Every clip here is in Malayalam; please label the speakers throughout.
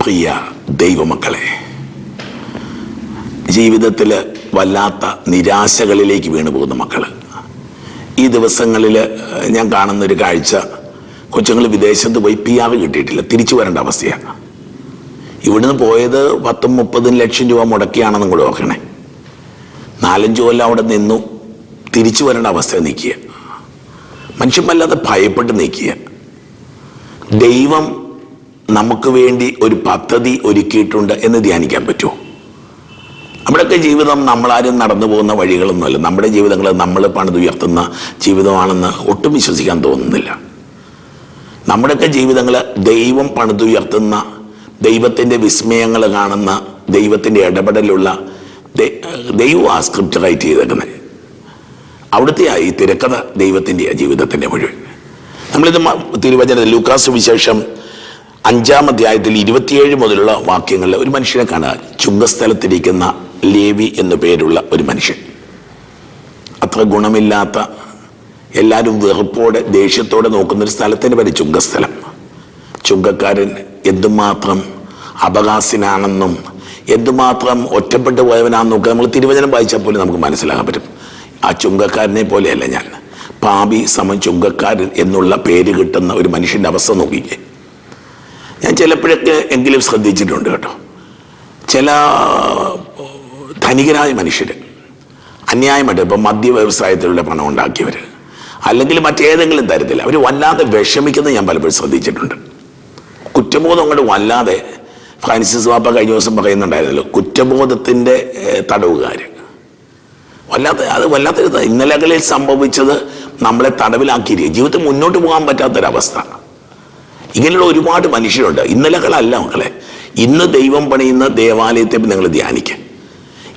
Speaker 1: പ്രിയ ദൈവമക്കളെ ജീവിതത്തിൽ വല്ലാത്ത നിരാശകളിലേക്ക് വീണു പോകുന്ന മക്കൾ ഈ ദിവസങ്ങളിൽ ഞാൻ കാണുന്ന ഒരു കാഴ്ച കൊച്ചുങ്ങൾ വിദേശത്ത് പോയി പി ആർ കിട്ടിയിട്ടില്ല തിരിച്ചു വരേണ്ട അവസ്ഥയാണ് ഇവിടുന്ന് പോയത് പത്തും മുപ്പതും ലക്ഷം രൂപ മുടക്കിയാണെന്നും കൂടെ ഓർക്കണേ. നാലഞ്ച് കൊല്ലം അവിടെ നിന്നു തിരിച്ചു വരേണ്ട അവസ്ഥ നിൽക്കുക മനുഷ്യൻ വല്ലാതെ ഭയപ്പെട്ട് നിൽക്കുക ദൈവം നമുക്ക് വേണ്ടി ഒരു പദ്ധതി ഒരുക്കിയിട്ടുണ്ട് എന്ന് ധ്യാനിക്കാൻ പറ്റുമോ? നമ്മുടെയൊക്കെ ജീവിതം നമ്മളാരും നടന്നു പോകുന്ന വഴികളൊന്നുമല്ല. നമ്മുടെ ജീവിതങ്ങൾ നമ്മൾ പണിതുയർത്തുന്ന ജീവിതമാണെന്ന് ഒട്ടും വിശ്വസിക്കാൻ തോന്നുന്നില്ല. നമ്മുടെയൊക്കെ ജീവിതങ്ങൾ ദൈവം പണിതുയർത്തുന്ന ദൈവത്തിന്റെ വിസ്മയങ്ങൾ കാണുന്ന ദൈവത്തിന്റെ ഇടപെടലുള്ള ദൈവം ആ സ്ക്രിപ്റ്റ് റൈറ്റ് ചെയ്തേക്കുന്നത്. അവിടുത്തെ ഈ തിരക്കഥ ദൈവത്തിന്റെ ജീവിതത്തിന്റെ മുഴുവൻ. നമ്മളിത് തിരുവചന തിരുവചനത്തിൽ ലൂക്കാസ് വിശേഷം അഞ്ചാം അധ്യായത്തിൽ ഇരുപത്തിയേഴ് മുതലുള്ള വാക്യങ്ങളിൽ ഒരു മനുഷ്യനെ കാണാൻ ചുങ്കസ്ഥലത്തിരിക്കുന്ന ലേവി എന്നു പേരുള്ള ഒരു മനുഷ്യൻ. അത്ര ഗുണമില്ലാത്ത എല്ലാവരും വെറുപ്പോടെ ദേഷ്യത്തോടെ നോക്കുന്ന ഒരു സ്ഥലത്തിന് പേര് ചുങ്കസ്ഥലം. ചുങ്കക്കാരൻ എന്തുമാത്രം അപകാസിനാണെന്നും എന്തുമാത്രം ഒറ്റപ്പെട്ടു പോയവനാണെന്നൊക്കെ നമ്മൾ തിരുവചനം വായിച്ചാൽ പോലും നമുക്ക് മനസ്സിലാകാൻ പറ്റും. ആ ചുങ്കക്കാരനെ പോലെയല്ല ഞാൻ. പാപി സമം ചുങ്കക്കാരൻ എന്നുള്ള പേര് കിട്ടുന്ന ഒരു മനുഷ്യന്റെ അവസ്ഥ നോക്കിക്കേ. ഞാൻ ചിലപ്പോഴൊക്കെ എങ്കിലും ശ്രദ്ധിച്ചിട്ടുണ്ട് കേട്ടോ. ചില ധനികരായ മനുഷ്യർ അന്യായമായിട്ട് ഇപ്പം മദ്യ വ്യവസായത്തിലുള്ള പണം ഉണ്ടാക്കിയവർ അല്ലെങ്കിൽ മറ്റേതെങ്കിലും തരത്തിൽ അവർ വല്ലാതെ വിഷമിക്കുന്നത് ഞാൻ പലപ്പോഴും ശ്രദ്ധിച്ചിട്ടുണ്ട്. കുറ്റബോധം കൊണ്ട് വല്ലാതെ ഫ്രാൻസിസ് വാപ്പ കഴിഞ്ഞ ദിവസം പറയുന്നുണ്ടായിരുന്നല്ലോ കുറ്റബോധത്തിന്റെ തടവുകാർ വല്ലാത്ത അത് വല്ലാത്തൊരു ഇന്നലകളിൽ സംഭവിച്ചത് നമ്മളെ തടവിലാക്കിയിരിക്കുക ജീവിതത്തിൽ മുന്നോട്ട് പോകാൻ പറ്റാത്തൊരവസ്ഥ. ഇങ്ങനെയുള്ള ഒരുപാട് മനുഷ്യരുണ്ട്. ഇന്നലകളല്ല മക്കളെ. ഇന്ന് ദൈവം പണിയുന്ന ദേവാലയത്തെ നിങ്ങൾ ധ്യാനിക്കുക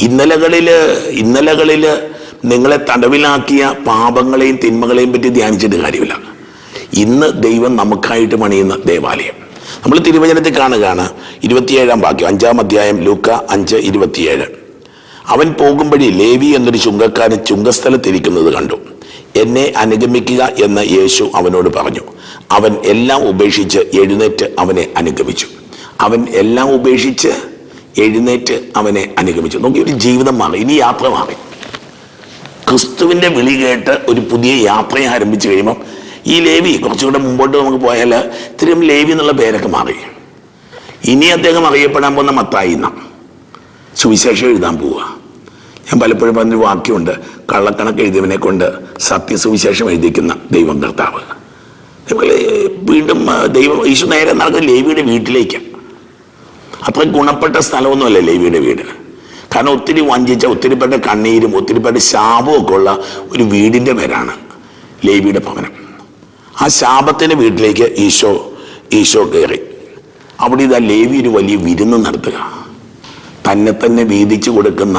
Speaker 1: ഇന്നലകളിൽ ഇന്നലകളിൽ നിങ്ങളെ തടവിലാക്കിയ പാപങ്ങളെയും തിന്മകളെയും പറ്റി ധ്യാനിച്ചിട്ട് കാര്യമില്ല. ഇന്ന് ദൈവം നമുക്കായിട്ട് പണിയുന്ന ദേവാലയം. നമ്മൾ തിരുവചനത്തിൽ കാണുകയാണ്. ഇരുപത്തിയേഴാം വാക്യം അഞ്ചാം അധ്യായം ലൂക്ക അഞ്ച് ഇരുപത്തിയേഴ്. അവൻ പോകുമ്പോഴേ ലേവി എന്നൊരു ചുങ്കക്കാരൻ ചുങ്കസ്ഥലത്തിരിക്കുന്നത് കണ്ടു. എന്നെ അനുഗമിക്കുക എന്ന് യേശു അവനോട് പറഞ്ഞു. അവൻ എല്ലാം ഉപേക്ഷിച്ച് എഴുന്നേറ്റ് അവനെ അനുഗമിച്ചു. അവൻ എല്ലാം ഉപേക്ഷിച്ച് എഴുന്നേറ്റ് അവനെ അനുഗമിച്ചു. നോക്കി ഒരു ജീവിതം മാറി ഇനി യാത്ര മാറി. ക്രിസ്തുവിന്റെ വിളി കേട്ട് ഒരു പുതിയ യാത്ര ആരംഭിച്ചു കഴിയുമ്പം ഈ ലേവി കുറച്ചുകൂടെ മുമ്പോട്ട് നമുക്ക് പോയാൽ ഇത്രയും ലേവി എന്നുള്ള പേരൊക്കെ മാറി. ഇനി അദ്ദേഹം അറിയപ്പെടാൻ പോകുന്ന മത്തായി നാം സുവിശേഷം എഴുതാൻ പോവുക. ഞാൻ പലപ്പോഴും പറഞ്ഞൊരു വാക്യമുണ്ട്. കള്ളക്കണക്ക് എഴുതിയവനെ കൊണ്ട് സത്യസുവിശേഷം എഴുതിക്കുന്ന ദൈവം കർത്താവ്. അതുപോലെ വീണ്ടും ദൈവം ഈശോ നേരെ നടക്കുന്ന ലേവിയുടെ വീട്ടിലേക്ക്. അത്ര ഗുണപ്പെട്ട സ്ഥലമൊന്നുമല്ല ലേവിയുടെ വീട്. കാരണം ഒത്തിരി വഞ്ചിച്ച ഒത്തിരി പേരുടെ കണ്ണീരും ഒത്തിരി പേരുടെ ശാപവും ഒക്കെ ഉള്ള ഒരു വീടിന്റെ പേരാണ് ലേവിയുടെ ഭവനം. ആ ശാപത്തിന്റെ വീട്ടിലേക്ക് ഈശോ ഈശോ കയറി. അവിടെ ഇതാ ലേവി ഒരു വലിയ വിരുന്ന് നടത്തുക. തന്നെ തന്നെ വീതിച്ചു കൊടുക്കുന്ന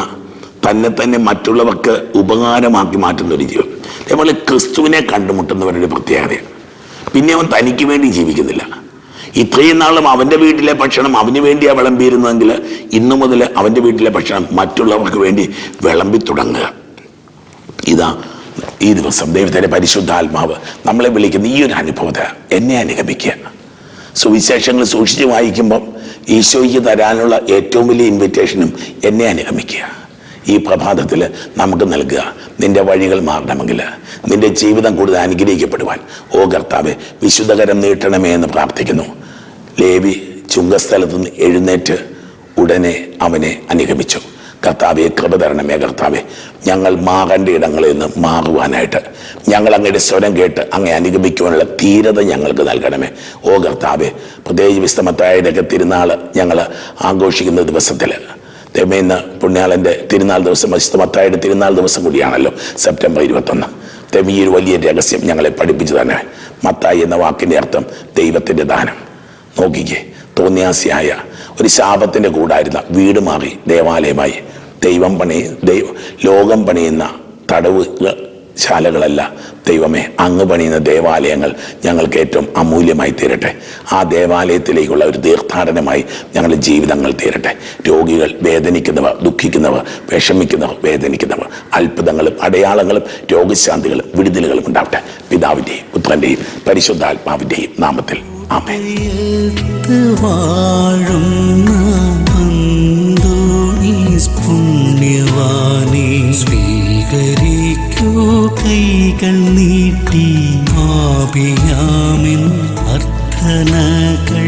Speaker 1: തന്നെ തന്നെ മറ്റുള്ളവർക്ക് ഉപകാരമാക്കി മാറ്റുന്ന ഒരു ജീവിതം അതേപോലെ ക്രിസ്തുവിനെ കണ്ടുമുട്ടുന്നവരുടെ പ്രത്യേകതയാണ്. പിന്നെ അവൻ തനിക്ക് വേണ്ടി ജീവിക്കുന്നില്ല. ഇത്രയും നാളും അവന്റെ വീട്ടിലെ ഭക്ഷണം അവന് വേണ്ടിയാണ് വിളമ്പിയിരുന്നതെങ്കിൽ ഇന്നു മുതൽ അവന്റെ വീട്ടിലെ ഭക്ഷണം മറ്റുള്ളവർക്ക് വേണ്ടി വിളമ്പി തുടങ്ങുക. ഇതാ ഈ ദിവസം ദൈവത്തിന്റെ പരിശുദ്ധാത്മാവ് നമ്മളെ വിളിക്കുന്ന ഈ ഒരു അനുഭവത്തെ എന്നെ അനുഗമിക്കുക. സുവിശേഷങ്ങൾ സൂക്ഷിച്ച് വായിക്കുമ്പം ഈശോയ്ക്ക് തരാനുള്ള ഏറ്റവും വലിയ ഇൻവിറ്റേഷനും എന്നെ അനുഗമിക്കുക. ഈ പ്രഭാതത്തിൽ നമുക്ക് നൽകുക. നിന്റെ വഴികൾ മാറണമെങ്കിൽ നിന്റെ ജീവിതം കൂടുതൽ അനുഗ്രഹിക്കപ്പെടുവാൻ. ഓ കർത്താവ് വിശുദ്ധകരം നീട്ടണമേ എന്ന് പ്രാർത്ഥിക്കുന്നു. ലേവി ചുങ്കസ്ഥലത്ത് നിന്ന് എഴുന്നേറ്റ് ഉടനെ അവനെ അനുഗമിച്ചു. കർത്താവെ കൃപ തരണമേ കർത്താവെ. ഞങ്ങൾ മാറേണ്ട ഇടങ്ങളിൽ നിന്ന് മാറുവാനായിട്ട്. ഞങ്ങൾ അങ്ങയുടെ സ്വരം കേട്ട് അങ്ങനെ അനുഗമിക്കുവാനുള്ള ധീരത ഞങ്ങൾക്ക് നൽകണമേ. ഓ കർത്താവെ പ്രത്യേകിച്ച് വിസ്തമത്തായുടെയൊക്കെ തിരുനാൾ ഞങ്ങൾ ആഘോഷിക്കുന്ന ദിവസത്തിൽ ദൈവമേ ഇന്ന് പുണ്യാളന്റെ തിരുനാൾ ദിവസം വിസ്തമത്തായുടെ തിരുനാൾ ദിവസം കൂടിയാണല്ലോ സെപ്റ്റംബർ ഇരുപത്തൊന്ന്. ദൈവം ഈ ഒരു വലിയ രഹസ്യം ഞങ്ങളെ പഠിപ്പിച്ചു തന്നെ. മത്തായി എന്ന വാക്കിന്റെ അർത്ഥം ദൈവത്തിന്റെ ദാനം. നോക്കിക്കേ തോന്നിയാസിയായ ഒരു ശാപത്തിന്റെ കൂടായിരുന്ന വീട് മാറി ദേവാലയമായി. ദൈവം പണി ദൈവ ലോകം പണിയുന്ന തടവ് ശാലകളല്ല. ദൈവമേ അങ്ങ് പണിയുന്ന ദേവാലയങ്ങൾ ഞങ്ങൾക്ക് ഏറ്റവും അമൂല്യമായി തീരട്ടെ. ആ ദേവാലയത്തിലേക്കുള്ള ഒരു തീർത്ഥാടനമായി ഞങ്ങളുടെ ജീവിതങ്ങൾ തീരട്ടെ. രോഗികൾ വേദനിക്കുന്നവർ ദുഃഖിക്കുന്നവർ വിഷമിക്കുന്നവർ വേദനിക്കുന്നവർ അത്ഭുതങ്ങളും അടയാളങ്ങളും രോഗശാന്തികളും വിടുതലുകളും ഉണ്ടാവട്ടെ. പിതാവിന്റെയും പുത്രന്റെയും പരിശുദ്ധാത്മാവിന്റെയും നാമത്തിൽ.
Speaker 2: സ്വീകരിക്കൂ കൈകൾ നീട്ടി ആപിയാമിൻ അർത്ഥനകൾ